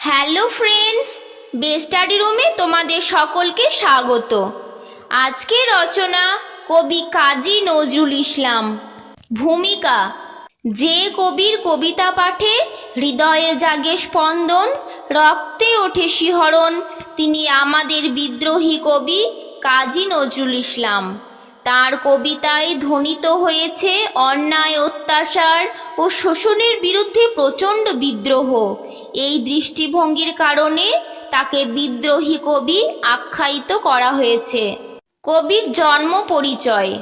Hello friends বেস্টাডি রুমে তোমাদের সকলকে স্বাগত। আজকে রচনা কবি কাজী নজরুল ইসলাম। ভূমিকা, যে কবির কবিতা পাঠে হৃদয়ে জাগে স্পন্দন, রক্তে ওঠে শিহরণ, তিনি আমাদের বিদ্রোহী কবি কাজী নজরুল ইসলাম। তার কবিতায় ধ্বনিত হয়েছে অন্যায়, অত্যাচার ও শোষণের বিরুদ্ধে প্রচণ্ড বিদ্রোহ। এই দৃষ্টিভঙ্গির কারণে তাকে বিদ্রোহী কবি আখ্যায়িত করা হয়েছে। কবির জন্ম পরিচয়।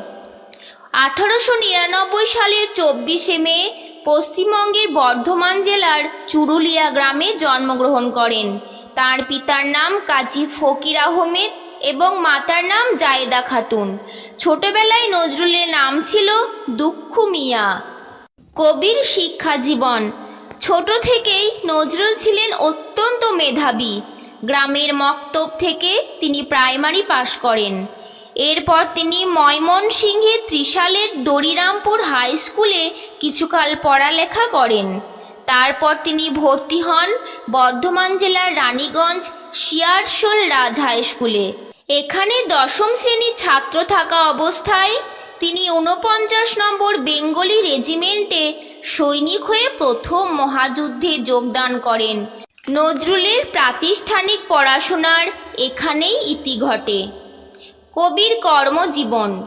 আঠারোশো নিরানব্বই সালের চব্বিশে মে পশ্চিমবঙ্গের বর্ধমান জেলার চুরুলিয়া গ্রামে জন্মগ্রহণ করেন। তার পিতার নাম কাজী ফকির আহমেদ এবং মাতার নাম জায়েদা খাতুন। ছোটবেলায় নজরুলের নাম ছিল দুঃখু মিয়া। কবির শিক্ষা জীবন। ছোট থেকেই নজরুল ছিলেন অত্যন্ত মেধাবী। গ্রামের মক্তব থেকে তিনি প্রাইমারি পাশ করেন। এরপর তিনি ময়মনসিংহে ত্রিশালের দড়িরামপুর হাই স্কুলে কিছুকাল পড়ালেখা করেন। তারপর তিনি ভর্তি হন বর্ধমান জেলার রানীগঞ্জ শিয়ারশোল রাজ হাই স্কুলে। এখানে দশম শ্রেণির ছাত্র থাকা অবস্থায় তিনি ঊনপঞ্চাশ নম্বর বেঙ্গলি রেজিমেন্টে সৈনিক হয়ে প্রথম মহাযুদ্ধে যোগদান করেন। নজরুলের প্রাতিষ্ঠানিক পড়াশোনার এখানেই ইতি ঘটে। কবির কর্মজীবন।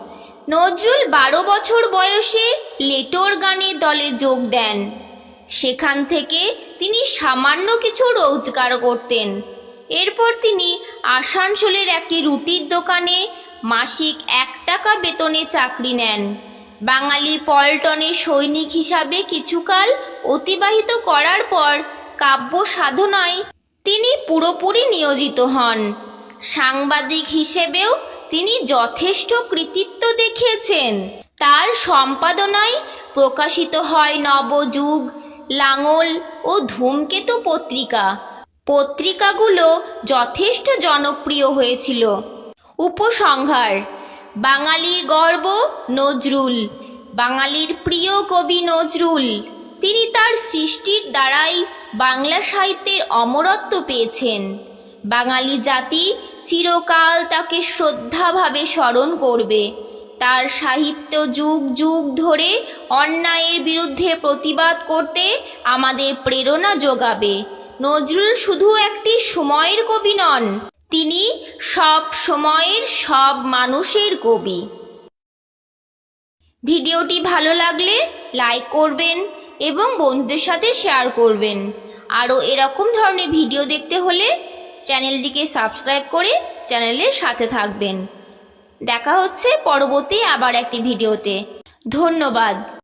নজরুল বারো বছর বয়সে লেটোর গানে দলে যোগ দেন। সেখান থেকে তিনি সামান্য কিছু রোজগার করতেন। এরপর তিনি আসানসোলের একটি রুটির দোকানে মাসিক এক টাকা বেতনে চাকরি নেন। বাঙালি পল্টনে সৈনিক হিসাবে কিছুকাল অতিবাহিত করার পর কাব্য সাধনায় তিনি পুরোপুরি নিয়োজিত হন। সাংবাদিক হিসেবেও তিনি যথেষ্ট কৃতিত্ব দেখিয়েছেন। তার সম্পাদনায় প্রকাশিত হয় নবযুগ, লাঙল ও ধূমকেতু পত্রিকা। পত্রিকাগুলো যথেষ্ট জনপ্রিয় হয়েছিল। উপসংহার বাঙালির গর্ব নজরুল, বাঙালির প্রিয় কবি নজরুল। তিনি তার সৃষ্টির দ্বারাই বাংলা সাহিত্যের অমরত্ব পেয়েছেন। বাঙালি জাতি চিরকাল তাকে শ্রদ্ধাভাবে স্মরণ করবে। তার সাহিত্য যুগ যুগ ধরে অন্যায়ের বিরুদ্ধে প্রতিবাদ করতে আমাদের প্রেরণা যোগাবে। নজরুল শুধু একটি সময়ের কবি নন তিনি সব সময়ের সব মানুষের কবি। ভিডিওটি ভালো লাগলে লাইক করবেন এবং বন্ধুদের সাথে শেয়ার করবেন। আরও এরকম ধরনের ভিডিও দেখতে হলে চ্যানেলটিকে সাবস্ক্রাইব করে চ্যানেলের সাথে থাকবেন। দেখা হচ্ছে পরবর্তী আবার একটি ভিডিওতে। ধন্যবাদ।